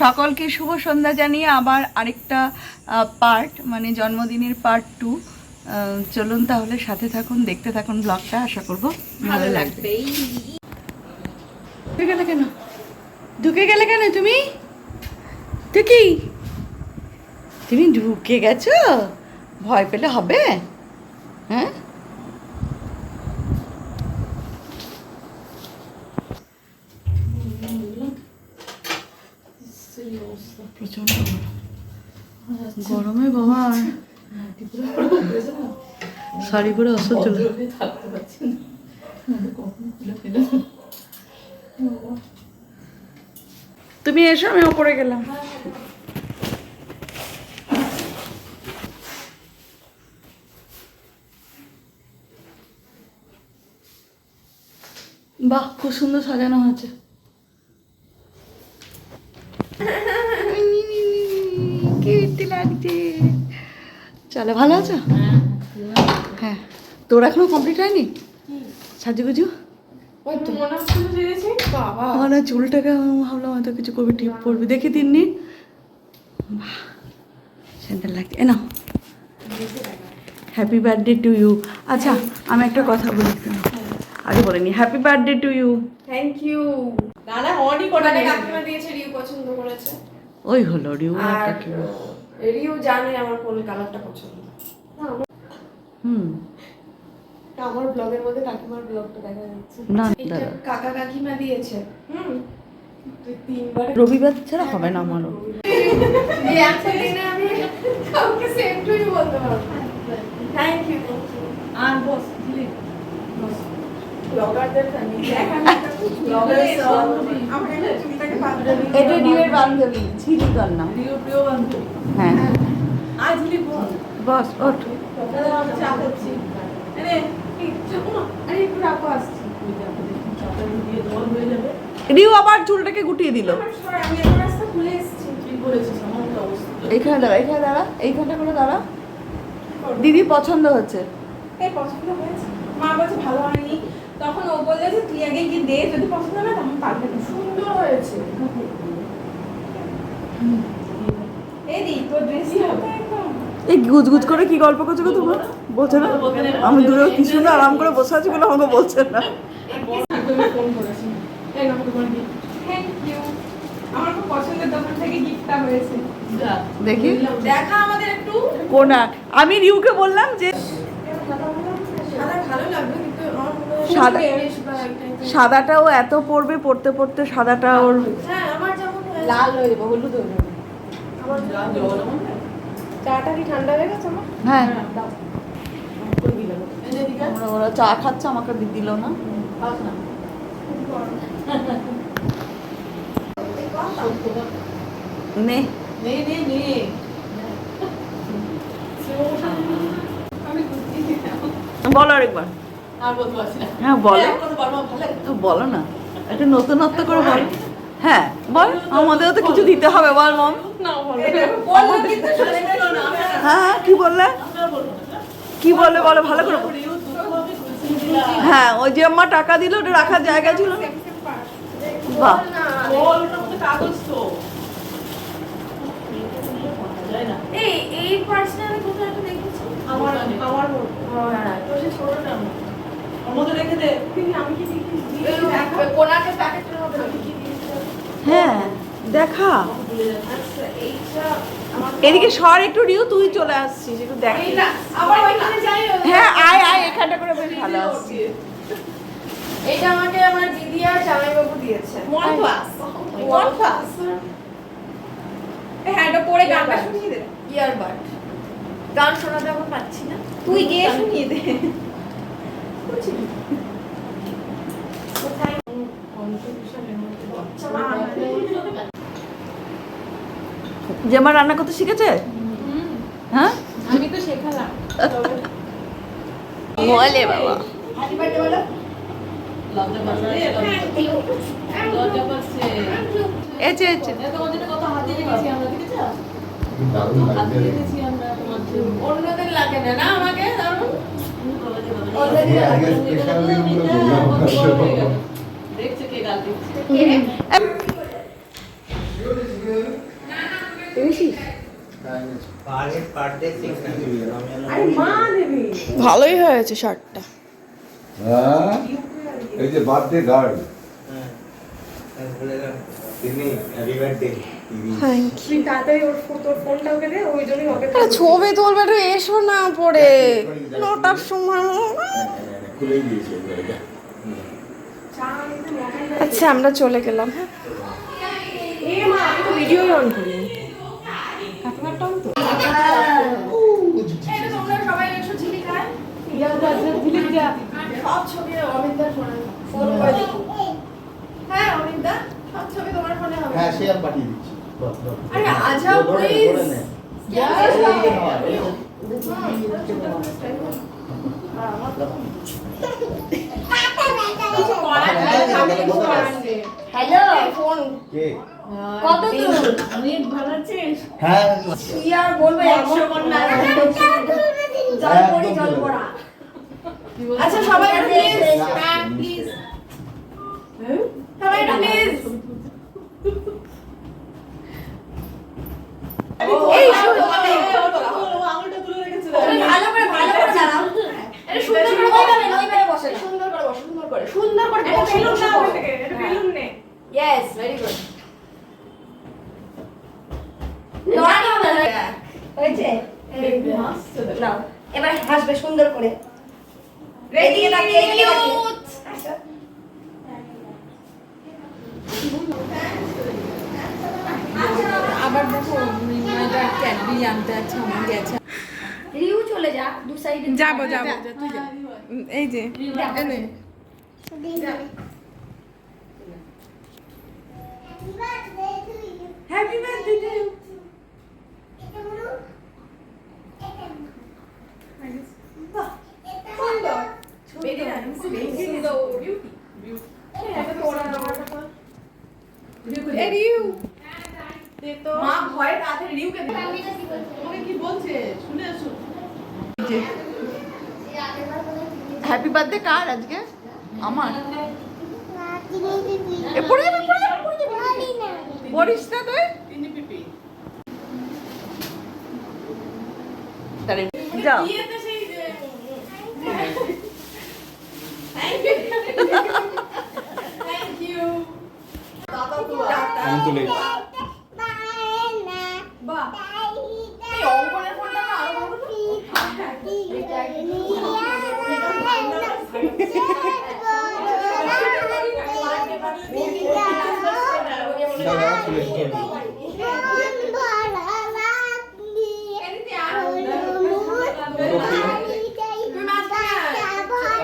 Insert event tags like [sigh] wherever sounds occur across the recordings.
সকলকে শুভ সন্ধ্যা জানিয়ে আবার আরেকটা পার্ট মানে জন্মদিনের পার্ট টু চলুন তাহলে সাথে থাকুন দেখতে থাকুন ব্লগটা আশা করব ভালো লাগবে। ঢুকে গেলে কেন? ঢুকে গেলে কেন তুমি? কি? তুমি ঢুকে গেছো? ভয় পেলে হবে? হ্যাঁ? প্রচণ্ড গরমে। বাবা শাড়ি পরে অসহ্য। তুমি এসো আমি ওপরে গেলাম। বাহ খুব সুন্দর সাজানো হয়েছে। কীর্তি লাগছে? চলো ভালো আছো? হ্যাঁ। তোর এখনও কমপ্লিট হয়নি? সাজুগুজু? না চুলটাকে ভাবলাম হয়তো কিছু করবি টিপ পড়বি দেখি তিন্নি। বাহ সুন্দর লাগছে এ নাও। হ্যাপি বার্থডে টু ইউ আচ্ছা আমি একটা কথা বলি। আগে বলে নি। Happy birthday to you thank you দাদা অনেক ওখানে কাকিমা দিয়েছে রিউ পছন্দ করেছে। ওই হলো রিউ আর রিউ জানে আমার কোন কালারটা পছন্দ। না, আমার- হুম। আমার ব্লগের মধ্যে কাকিমার ব্লগটা দেখা যাচ্ছে। না দাদা কাকা কাকিমা দিয়েছে। হুম। তিনবার। রবিবার ছাড়া হবে না আমারও। এই একটা দিনে আমি কাউকে সেম টু ইউ বলতে পারব থ্যাংক ইউ আর বস। এটা বান্ধবী হ্যাঁ। বস ওঠ। রিউ আবার চুলটাকে গুটিয়ে দিল। এইখানে দাঁড়া এইখানে দাঁড়া এইখানটা করে দাঁড়া। দিদি পছন্দ হচ্ছে। পছন্দ হয়েছে। মা বলছে ভালো হয়নি। তখন ও বললে যে তুই আগে গিয়ে দে যদি পছন্দ না তখন পারবে না। সুন্দর হয়েছে। এই তোর ড্রেসই হবে এই গুজগুজ করে কি গল্প করছ তোমরা? বলছে না? আমি দূরে কি সুন্দর আরাম করে বসে আছি বলে আমাকে বলছে না। তুমি ফোন করেছি এই নাও তোমার কি থ্যাংক ইউ আমার খুব পছন্দের দোকান থেকে গিফটটা হয়েছে। যা দেখি। দেখা আমাদের একটু। কোনা। আমি রিউকে বললাম যে সাদা ভালো লাগবে কিন্তু আমার মনে হয় সাদা- সাদাটাও এত পড়বে পড়তে পড়তে সাদাটা ওর হ্যাঁ লাল হয়ে যাবে হলুদ হয়ে যাবে। চাটা কি ঠান্ডা হয়ে গেছে আমার? হ্যাঁ। দাও। করে দিলাম এই যে দিকা ওরা- ওরা চা খাচ্ছে আমাকে দিল না। নে। নে। নে নে বলো আরেকবার। হ্যাঁ বলো। হ্যাঁ, বলো। না। একটু নতুনত্ব করে বল। হ্যাঁ। বল। আমাদেরও তো কিছু দিতে হবে বল মম। হ্যাঁ হ্যাঁ কি বললে। কি বললে বলো ভালো করে। হ্যাঁ ওই যে আম্মা টাকা দিল ওটা রাখার জায়গা ছিল না? বাহ। বল, ওটার মধ্যে কাগজ তো। যায় না। এই এই পার্সটা আমি কোথাও একটা দেখেছি? আমার আমার মধ্যে রেখে দে। কোনাকে প্যাকেটের মধ্যে হ্যাঁ দেখা। এদিকে সর একটু রিউ তুই চলে আসছিস একটু দেখ। হ্যাঁ আয় আয় এখানটা করে বেশ ভালো আসছি এটা আমাকে আমার দিদি আর জামাইবাবু দিয়েছে। One plus. ওয়ান ক্লাস হ্যাঁ এটা পরে গানটা শুনিয়ে দে। ইয়ারবাড গান শোনাতে এখন পাচ্ছি না। তুই গিয়ে শুনিয়ে দে। কোথায় যে আমার রান্না করতে শিখেছে? হ্যাঁ? আমি তো শেখালাম। বলে বাবা। হ্যাপি বার্থডে বলো। এছে এছে অন্যদের লাগে না আমাকে? ভালোই হয়েছে শার্টটা। হ্যাঁ? এই যে বার্থডে গার্ল তিনি হ্যাপি বার্থডে ছবি তুলবে একটু এসো না পরে। নটার সময় দিয়েছে ওইটা আচ্ছা আমরা চলে গেলাম হ্যাঁ। এ মা আমি তো ভিডিও অন করি। কাকিমারটা অন তো তোমরা সবাই এসো ঝিলিকায় দিলীপ যা সব ছবি অমিতদার ফোনে ফোন করে হ্যাঁ অমিতদা সব ছবি তোমার ফোনে হবে। হ্যাঁ সে আমি পাঠিয়ে দিচ্ছি। আরে প্লিজ হ্যালো ফোন কে কত দূর অনেক ভালো আছিস হ্যাঁ। কি আর বলব একশো কন্যা জল পড়ি জল পড়া আচ্ছা সবাই প্লিজ হ্যাঁ, প্লিজ সবাই প্লিজ এই শুনো। আঙুলটা তুলে রেখেছিল ভালো করে ভালো করে দাঁড়াও। সুন্দর করে বসাবেন বসে সুন্দর করে বসো সুন্দর করে। সুন্দর করে বেলুন না এটা বেলুন নে। ইয়েস ভেরি গুড নড়ানি হবে না হয়েছে? এবার হাসবে সুন্দর করে। এদিকে তাকিয়ে এদিকে তাকিয়ে আচ্ছা। আবার দেখো মেয়েটা ক্যাডবি আনতে আছে আমার গেছে রিউ চলে যা দু সাইডে যাব যাব। এই যে। এনে হ্যাপি বার্থডে টু সুন্দর বেরি নাইস বেরি সুন্দর বিউটি বিউটি এটা তো ওরা আমারটা কর এ রিউ দে তো মা ভয়ে তাড়াতাড়ি রিউকে দে ওকে কি বলছে শুনে আসো হ্যাপি বার্থডে কার আজকে আমার এ পড়ে যাবে পড়ে যাবে পড়ে যাবে পড়িস না তুই তিনি পিপি তাহলে যাও বিয়েতে সেই থ্যাংক ইউ থ্যাংক ইউ দাদা তো আমি তুলে বাহ এই অঙ্কনের ফোনটা না আরও বড়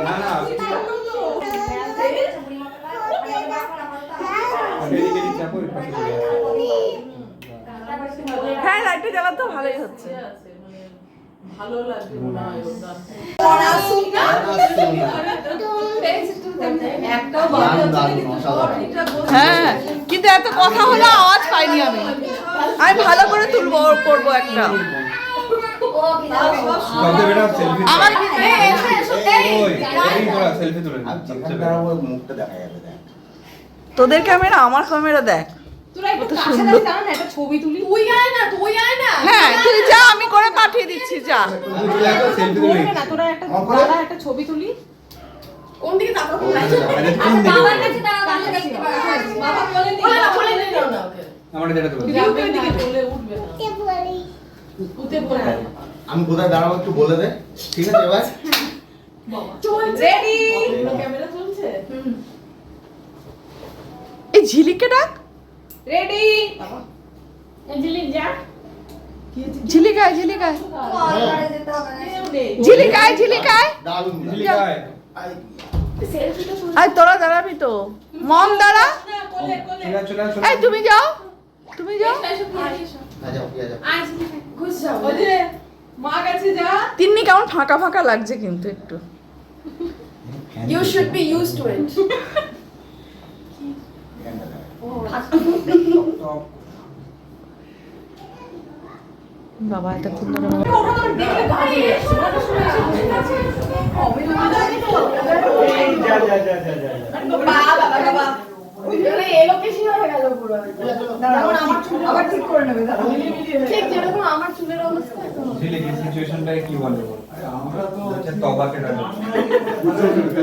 না না আপু এর পাশে চলে আসো। হ্যাঁ লাইটটা জ্বালা তো ভালোই হচ্ছে। ভালো লাগবে না। হ্যাঁ কিন্তু এত কথা হলো আওয়াজ পাইনি আমি। আমি ভালো করে তুলবো করব একটা। আমার ওই সেলফি তুলে মুখটা দেখা যাবে তোদের ক্যামেরা আমার ক্যামেরা দেখ। তোরা একটু কাছাকাছি একটা ছবি তুলি। তুই আয় না তুই আয় না। হ্যাঁ তুই যা আমি করে পাঠিয়ে দিচ্ছি যা। একটা ছবি তুলি। কোন দিকে তাকাবো? কোন দিকে? বাবার কাছে দাঁড়াও তাহলে দেখতে পারো বাবা বলে নি না বলে নি না ওকে আমার যেটা তুলে রিউকে দিকে চলে উঠবে না। উঠে পড়ে আমি কোথায় দাঁড়াবো একটু বলে দে। ঠিক আছে এবার? রেডি ক্যামেরা চলছে? এই ঝিলিককে ডাক। রেডি ঝিলিকায় ঝিলিকায় না কেউ নেই ঝিলিকায় ঝিলিকায়। ঝিলিকায় আর তোরা দাঁড়াবি তো। মম দাঁড়া। এই তুমি যাও। তুমি যাও। যে যা। তিন্নি কেমন ফাঁকা ফাঁকা লাগছে কিন্তু একটু। You should be used to it. বাবা এটা খুব ধরে ওটা তো দেখলে গাড়ি ওটা শুনে এসে বসে আছে অবিলম্বে এই, যা যা যা যা যা যা। বাবা বাবা বাবা এলোকেশন গেল পুরো যেমন আমার তো হচ্ছে তবাকে ডাকে তো তো এদিকে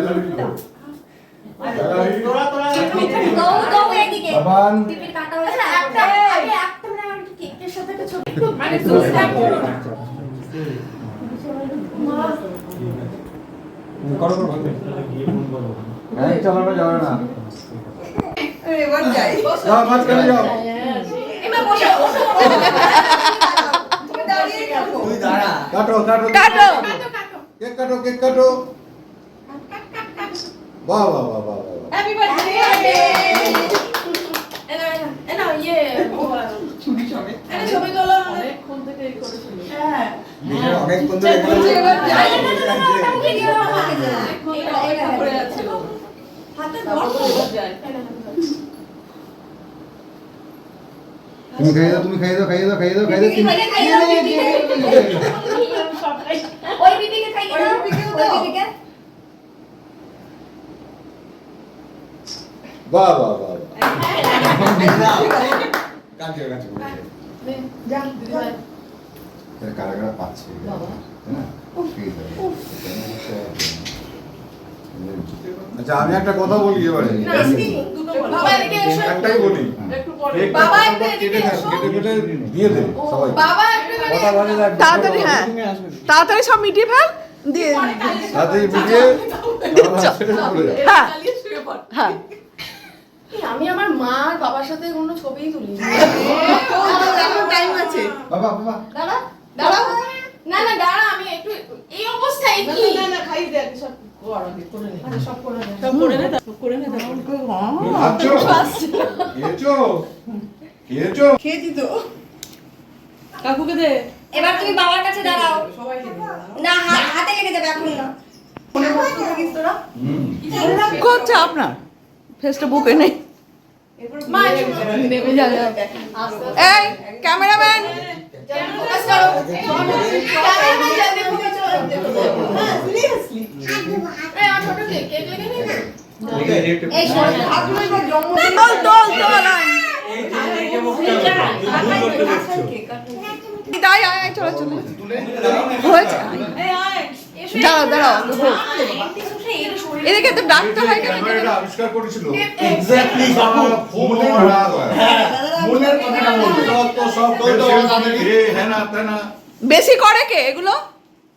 বাবান। আচ্ছা, মানে মানে করো করো করো। হ্যাঁ চালানো যাবে না। এবার যাই। যাও মাঝখানে যাও। এবার বসে বসে [laughs] তুমি দাঁড়িয়ে থাকো। তুই দাঁড়া। কাটো কাটো কাটো। কাটো। কাটো কেক কাটো। কেক কাটো। বাহ বাহ বাহ বাহ। হ্যাপি বার্থডে এনা ইয়ে ছুরি সমেত। এনা ছবি তোলো অনেকক্ষণ থেকে এই করেছিল হ্যাঁ। নিজের অনেক বন্ধু এখানে বলছে এবার যাই। ভিডিও বানাতে অপেক্ষা করে যাচ্ছিল হাতে তুমি খাইয়ে দাও তুমি খাইয়ে দাও খাইয়ে দাও খাইয়ে দাও খাইয়ে দাও তুমি ওই বিবিকে খাই দাও ওই বিবিকেও দাও। ওই বিবিকে বাহ বাহ বাহ। কারা পাচ্ছে। হ্যাঁ আচ্ছা আমি একটা কথা বলি এবারে। একটাই বলি। দিয়ে দে সবাই। বাবা একটু কথা বাজে লাগবে তাড়াতাড়ি, হ্যাঁ। তাড়াতাড়ি সব মিটিয়ে ফেল। দিয়ে তাতে মিটিয়ে হ্যাঁ চালিয়ে শুয়ে পড় হ্যাঁ। মা আর বাবার সাথে কোনো ছবিই তুলি। [laughs] এখন টাইম আছে। বাবা বাবা। দাঁড়া দাঁড়াও না না দাঁড়া আমি একটু এই অবস্থায় কি? না না খাই দে সব কাকুকে দে। এবার তুমি বাবার কাছে দাঁড়াও। না হাত লেগে যাবে এখন না। আপনার। ফেসটা বুকে নেই। এই ক্যামেরাম্যান। চলো চলো। হয়েছে। আয়। এই আয়। দাঁড়াও দাঁড়াও এদিকে তো ডাকতে হয় কেন? আবিষ্কার করেছিল। এক্স্যাক্টলি খুব রাগ হ্যাঁ মনের কথাটা বলবে। তো সব না তা বেশি করে কে? এগুলো?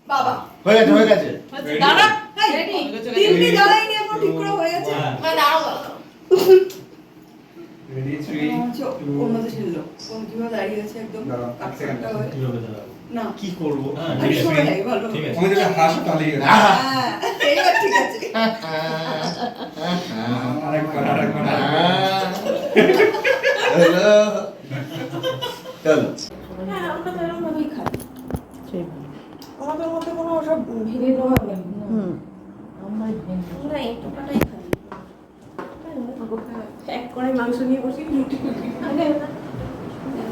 বাবা। হয়ে গেছে হয়ে গেছে। দাঁড়া। দাঁড়াই নিয়ে এখন ঠিক করে হয়ে গেছে। মানে দাঁড়াও দাঁড়াও রেডি থ্রি আচ্ছা, অন্যদের ছিল কোন কীভাবে দাঁড়িয়ে আছে একদম না। কি করব? হ্যাঁ এইবার ঠিক আছে। আরেকবার আরেকবার হ্যালো চলো হ্যাঁ আমরা তো এরকম ভাবেই খাই আমাদের মধ্যে কোনো ওসব ভিড়ের প্রভাব নেই হুম। আমরা এই টোকাটাই খাই। এক করে মাংস নিয়ে বসি রুটি আরে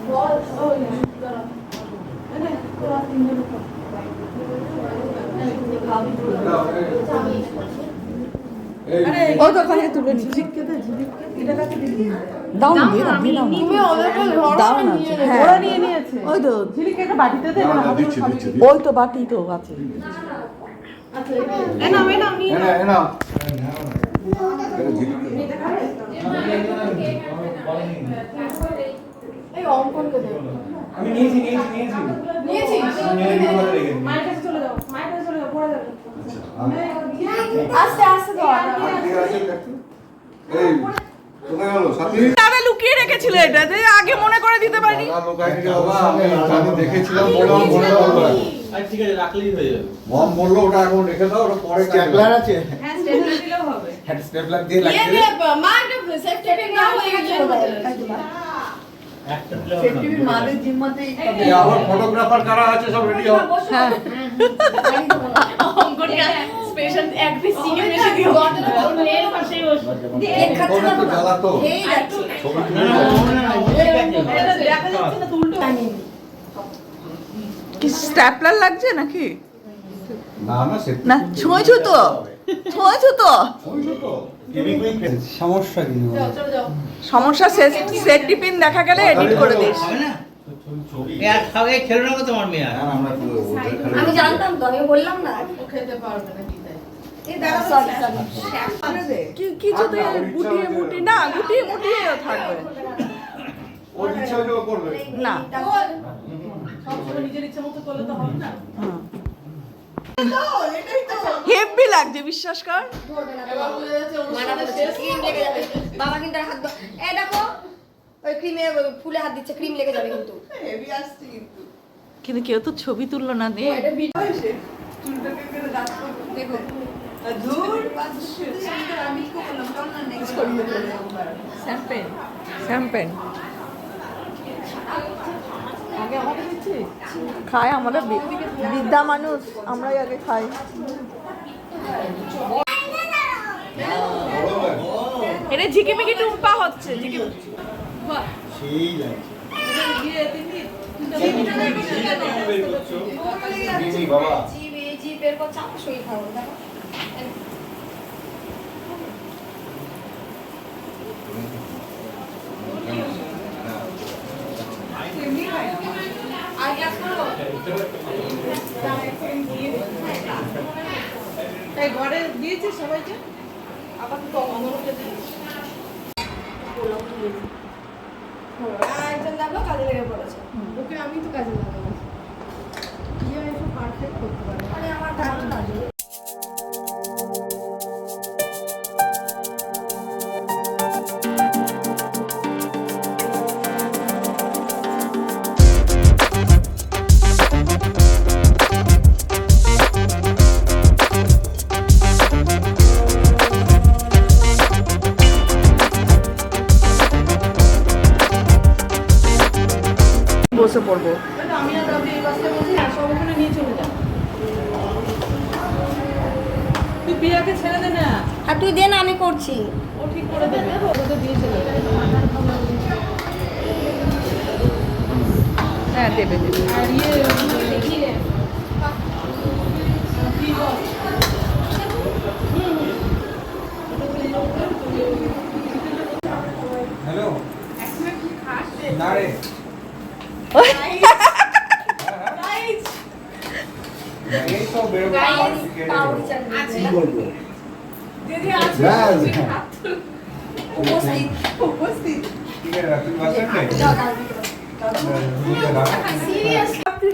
বল ও দাঁড়া আরে তোরা তিনজন খাও এই ও তো তুলে না ওই তো ঝিলিক একটা ওই তো বাটি তো আছে এই নাও নাও নিয়ে এনা এনা এটা ঝিলিক এই অঙ্কনকে দে আমি নিয়েছি নিয়েছি নিয়েছি। নিয়েছিস নিয়ে নিয়ে ঘরে রেখে দিই। মায়ের কাছে চলে যাও মায়ের কাছে চলে যাও পড়ে যাবে আস্তে আস্তে দাও ঠিক এই কোথায় গেল? সাথী তারা লুকিয়ে রেখেছিল এটা যে আগে মনে করে দিতে আমি দেখেছিলাম বলে মনে পড়ল ঠিক আছে রাখলেই হয়ে যাবে। মম বলল ওটা এখন রেখে দাও ওটা পরে আছে? হ্যাঁ স্টেপলার দিলেও হবে। হ্যাঁ স্টেপলার দিয়ে দিয়ে লাগিয়ে দিয়ে মা একটা সেফটি পিন নাও হয়ে গেছে। ফটোগ্রাফার কারা আছে সব রেডি হ্যাঁ কি স্ট্যাপলার লাগছে নাকি না না ছুঁয়েছো তো ছুঁয়েছো তো সমস্যা কি? সমস্যা সেফটি পিন দেখা গেলে এডিট করে দিস। আমি জানতাম তো আমি বললাম না। ও খেতে পারবে না কি তাই? সরি সরি কি- কিছুতে গুটিয়ে মুটি না গুটিয়ে মুটিয়েও থাকবে। ওর ইচ্ছা হলে ও করবে। না। নিজের ইচ্ছে মতো করলে তো হবে না। হেভি লাগছে বিশ্বাস কর। বাবা কিন্তু হাত এ দেখো ওই ক্রিমে ফুলে হাত দিচ্ছে ক্রিম লেগে যাবে কিন্তু হেভি আসছে কিন্তু কিন্তু কেউ তো ছবি তুললো না শ্যাম্পেন দিচ্ছি খায় আমরা বি- বিদ্যা মানুষ আমরাই আগে খাই এটা ঝিকিমিকি টুম্পা হচ্ছে ঝিকিমিকি বাবা জিপ এই জিপের পর চাপ শুয়ে খাব দেখো আর গ্লাস করো তাই ঘরে দিয়েছি সবাইকে? আবার তো অমনকে দিই একজন দেখো কাজে লেগে পড়েছে। ওকে আমি তো কাজে লাগাবো। ইয়ে এসব পারফেক্ট করতে পারে মানে আমার ধারণা বসে পড়ব। আর তুই দে না। আর তুই দে না আমি করছি। ও ঠিক করে দেবে হ্যাঁ দেবে দেবে। আর ইয়ে কি বল?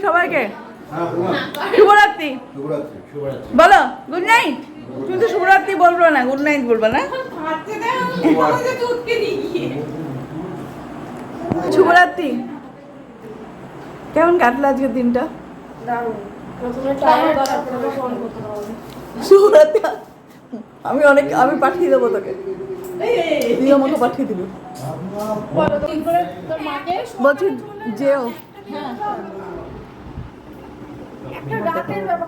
সবাইকে? হ্যাঁ শুভরাত্রি। বলো গুড নাইট তুমি তো শুভরাত্রি বলব না গুড নাইট বলব না। শুভরাত্রি। কেমন কাটলো আজকের দিনটা? আমি অনেক আমি পাঠিয়ে দেবো তোকে। তুই আমাকে পাঠিয়ে মাকে বলছি যেও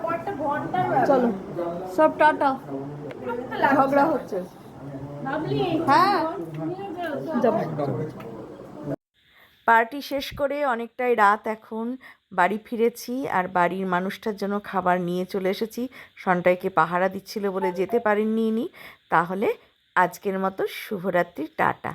কয়েকটা ঘণ্টার ব্যাপার। চলো সব টাটা। ঝগড়া হচ্ছে। হ্যাঁ। যাব। পার্টি শেষ করে অনেকটাই রাত এখন। বাড়ি ফিরেছি আর বাড়ির মানুষটার জন্য খাবার নিয়ে চলে এসেছি। সন্টাইকে পাহারা দিচ্ছিল বলে যেতে পারেননি তাহলে আজকের মতো শুভরাত্রি, টাটা।